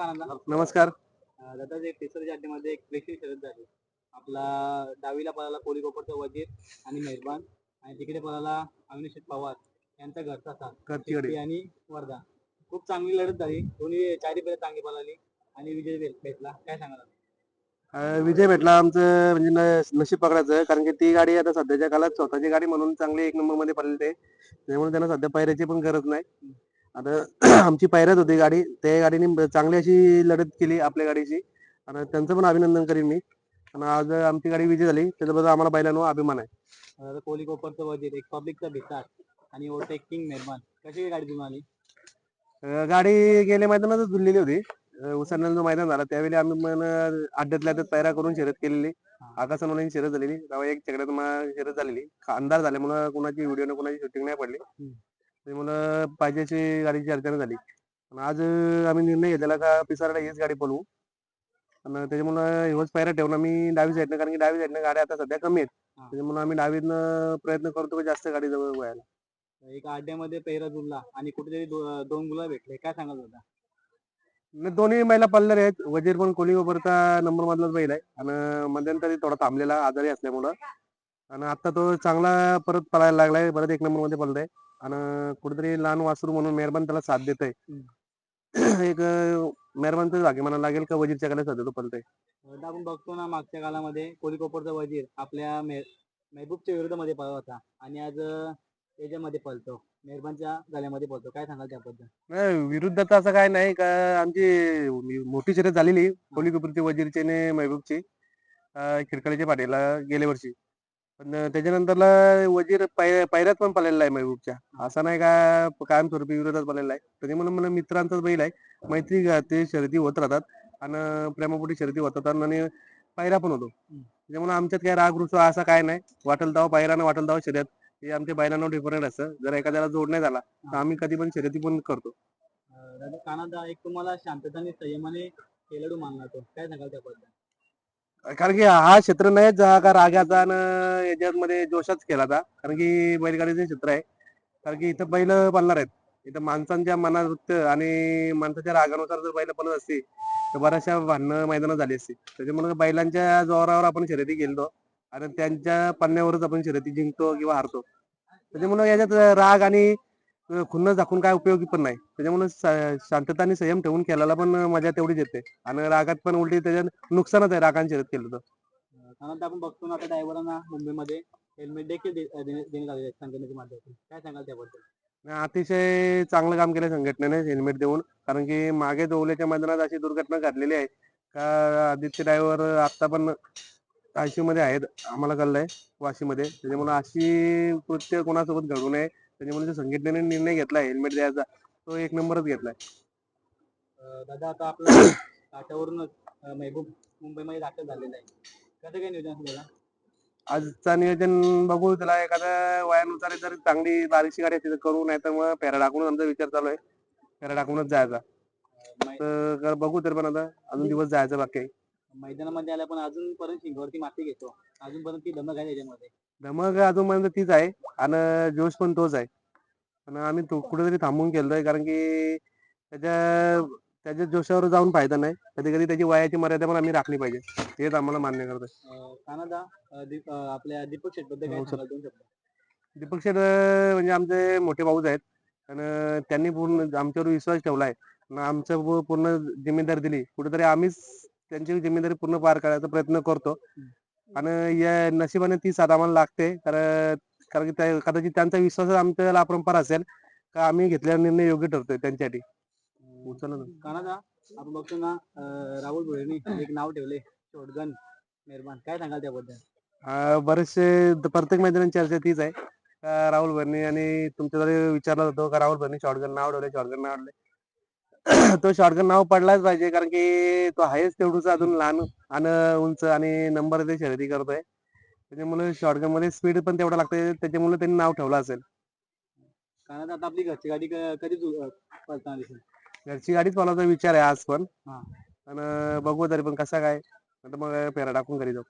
नमस्कार. अं, दादा जे केसरच्या अड्ड्यामध्ये एक प्रेक्षणीय शर्यत झाली आपला डावीला पळाला कोली कोपरचा वजीर आणि मेहरबान. आणि तिकडे पळाला अविनाश शेठ पवार यांचा घरचा साथ. शेट्टी आणि वर्धा. खूप चांगली लढत झाली. दोन्ही चारी पेर चांगली पळाली. आणि विजय भेट- भेटला. काय सांगाल? अं, विजय भेटला आमचं म्हणजे न- नशीब पकडायचं. कारण की ती गाडी आता सध्याच्या काळात स्वतःची गाडी म्हणून चांगली एक नंबरमध्ये पडली ते. त्यामुळे त्यांना सध्या पायऱ्याची पण गरज नाही. आता आमची पायऱ्यात होती गाडी. त्या गाडीने चांगली अशी लढत केली आपल्या गाडीची. आणि त्यांचं पण अभिनंदन करीन मी. आणि आज आमची गाडी विजय झाली. त्याच्याबद्दल आम्हाला बैलांनो अभिमान आहे. कोली कोपरचा वजीर एक पब्लिकचा भिसार आणि ओटेक किंग मेहरबान कशी गाडी तुम्ही गाडी गेल्या मैदानातच धुललेली होती. उसाण्याला जो मैदान झाला त्यावेळी आम्ही मन अड्ड्यातल्या अड्ड्यात पायऱ्या करून शर्यत केलेली. आकाश मुलांची शर्यत झालेली. तेव्हा एक चकड्यात शर्यत झालेली. अंधार झाल्यामुळं कोणाची व्हिडिओ कोणाची शूटिंग नाही पडली. त्यामुळं पाहिजे अशी गाडीची अडचण झाली. आणि आज आम्ही निर्णय घेतलेला का पिसारला हीच गाडी पळवू आणि त्याच्यामुळं हेच पायऱ्या ठेवून आम्ही डावी साईडनं कारण की डावी साईडनं गाड्या आता सध्या कमी आहेत. त्याच्यामुळे आम्ही डावीनं प्रयत्न करतो की जास्त गाडी जवळ व्हायला एक अड्ड्यामध्ये पेहरा जुळला आणि कुठेतरी दो- दोन गुला भेटले. काय दादा? आणि दोन्ही महिला पल्लर आहेत. वजीर पण कोली वरचा नंबर मधलाच बैल आहे. आणि मध्यंतरी थोडा थांबलेला आजारी असल्यामुळं. आणि आता तो चांगला परत पळायला लागलाय. परत एक नंबरमध्ये पळतोय. आणि कुठेतरी लहान वासरू म्हणून मेहरबान त्याला साथ देत एक मेहरबानचं जागे म्हणायला लागेल का वजीरच्या कडे सध्या तो पळतोय आता आपण बघतो ना मागच्या काळामध्ये कोळीकोपरचा वजीर आपल्या मे- महबूबच्या विरोधामध्ये पळत होता आणि आज अं, याच्यामध्ये पळतो. मेहरबानच्या गळ्यामध्ये पळतो. काय सांगाल त्याबद्दल? नाही, विरुद्धता असं काय नाही. का आमची मोठी शर्यत झालेली कोली कुपरची वजीरची आणि महबूबची अं, पाठीला गेल्या वर्षी. पण त्याच्यानंतरला वजीर पाय- पायऱ्यात पण पळलेला आहे महबूबच्या असा नाही का कायमस्वरूपी विरोधात पळलेला आहे. त्याच्यामुळे मला मित्रांचाच बैल आहे. मैत्री ते शर्यती होत राहतात. आणि प्रेमापोटी शर्यती होत राहतात. आणि पायऱ्या पण होतो. त्याच्यामुळे आमच्यात काय राग रुसवा असा काय नाही. वाटल दाव पायरा आणि वाटल दाव शर्यत. हे आमच्या बैलांना डिफरंट असतं. जर एखाद्याला जोड नाही झाला तर आम्ही कधी पण शर्यती पण करतो. दादा कानादा एक तुम्हाला शांतता आणि संयमाने खेळाडू मानला तो. काय सांगाल त्याबद्दल? कारण की हा क्षेत्र नाही हा का रागाचा आणि याच्यामध्ये जोशाच होता. कारण की बैलगाडीचे क्षेत्र आहे. कारण की इथं बैल पळणार आहेत. इथं माणसांच्या मनात आणि माणसाच्या रागानुसार जर बैल पळत असते तर बऱ्याचशा भांडणं मैदानात झाली असते त्याच्यामुळे बैलांच्या जोरावर आपण शर्यती गेलो आणि त्यांच्या पन्न्यावरच आपण शर्यती जिंकतो किंवा हारतो. त्याच्यामुळे याच्यात राग आणि खुन्नस दाखवून काय उपयोगी पण नाही. त्याच्यामुळे शांतता आणि संयम ठेवून खेळायला पण मजा तेवढीच येते. आणि रागात पण उलटी त्याच्यात नुकसानच आहे रागाने शर्यत केलं तर. कानादा आपण बघतो ना आता ड्रायव्हरांना मुंबईमध्ये हेल्मेट देखील दे- देणे- देण्यात आलेले आहेत संघटनेच्या माध्यमातून. काय सांगाल त्याबद्दल? आणि अतिशय चांगलं काम केलं संघटनेने हेल्मेट देऊन. कारण की मागे दोवल्याच्या मैदानात अशी दुर्घटना घडलेली आहे. का आदित्य ड्रायव्हर आता पण आयसीयू मध्ये आहेत. आम्हाला कळलंय वाशीमध्ये. त्याच्यामुळे अशी कृत्य कोणासोबत घडू नये. त्याच्यामुळे जो संघटनेने निर्णय घेतलाय हेल्मेट द्यायचा. तो एक नंबरच घेतलाय. अं, दादा आता आपला काठावरूनच अं, महबूब मुंबईमध्ये दाखल झालेला आहे. कसं काय नियोजन असेल आजचा नियोजन बघू त्याला एखाद्या वयानुसार जर चांगली बारीकशी गाडी असते तर करू नाही तर मग फेरा टाकून आमचा विचार चालू आहे. फेरा टाकूनच जायचा. अं, मै- तर बघू तर पण आता अजून दिवस जायचं बाकी आहे. मैदानामध्ये आल्या पण अजूनपर्यंत शिंगावरती माती घेतो. अजूनपर्यंत ती धमक आहे त्याच्यामध्ये धमक अजूनपर्यंत तीच आहे. आणि जोश पण तोच आहे. आणि आम्ही तो कुठेतरी थांबून केलंय कारण की त्याच्या त्याच्या जोशावर जाऊन फायदा नाही. कधी कधी त्याची वयाची मर्यादा पण आम्ही राखली पाहिजे. हेच आम्हाला मान्य करतोय. अं, कानादा अं, दीप- अं, आपल्या दीपक शेटबद्दल काय हो, सर. सांगाल दोन शब्द? दीपक शेठ अं, म्हणजे आमचे मोठे भाऊच आहेत. आणि त्यांनी पूर्ण आमच्यावर विश्वास ठेवलाय. आणि आमचं पू- पूर्ण जिम्मेदारी दिली. कुठेतरी आम्हीच त्यांची जिम्मेदारी पूर्ण पार करायचा प्रयत्न करतो. आणि या नशिबाने ती साथ आम्हाला लागते. कारण कारण की कदाचित त्यांचा विश्वास आमच्याला अपरंपार असेल. का आम्ही घेतलेला निर्णय योग्य ठरतोय त्यांच्यासाठी. उचलला आपण बघतो ना राहुल भोईरनी एक नाव ठेवले शॉटगन मेहरबान काय सांगाल त्याबद्दल? बरेचसे प्रत्येक मैदानाची चर्चा तीच आहे. राहुल भरणी आणि तुमच्याकडे विचारला होतो का राहुल भरणी शॉर्टगन नाव ठेवले शॉर्टगन नाव ठेवले तो शॉर्टगन नाव पडलाच पाहिजे कारण की तो आहेच तेवढंच अजून लहान आणि उंच आणि नंबर ते शर्यती करतोय. त्याच्यामुळे शॉर्टगनमध्ये स्पीड पण तेवढा लागते त्याच्यामुळे त्यांनी नाव ठेवलं असेल. कानादा आता आपली घरची गाडी क- कधी जु- अं, पळताना दिसेल घरची गाडीच बनवायचा विचार आहे आज पण. हा. आणि बघू तरी पण कसा काय. आता मग पेरा टाकून घरी जाऊ.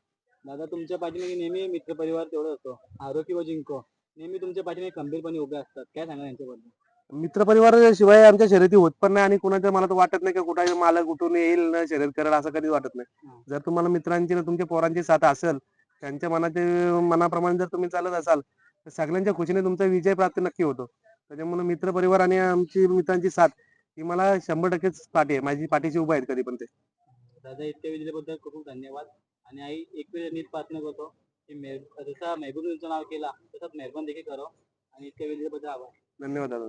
दादा तुमच्या पाठीमागे नेहमी मित्रपरिवार तेवढा असतो. आरोग्य व जिंको. नेहमी तुमच्या पाठीमागे खंबीरपणे उभे असतात. काय सांगा यांच्याबद्दल? मित्रपरिवार शिवाय आमच्या शर्यती होत पण नाही आणि कुणाच्या मला तर वाटत नाही की कुठे मालक उठून येईल ना शर्यत करेल असं कधीच वाटत नाही. जर तुम्हाला मित्रांची ना तुमच्या पोरांची साथ असेल त्यांच्या मनाचे मनाप्रमाणे जर तुम्ही चालत असाल तर सगळ्यांच्या खुशीने तुमचा विजय प्राप्त नक्की होतो. त्याच्यामुळे मित्रपरिवार आणि आमची मित्रांची साथ ही मला शंभर टक्केच पाठी आहे. माझी पाठीशी उभा आहेत कधी पण ते. दादा इतक्या वेळ दिल्याबद्दल खूप धन्यवाद. आणि आई एक वेळ नीट प्रार्थना करतो की जसा महबूब नाव केला तसंच मेहरबान देखील करो. आणि इतक्या वेळ दिल्याबद्दल आभार. धन्यवाद दादा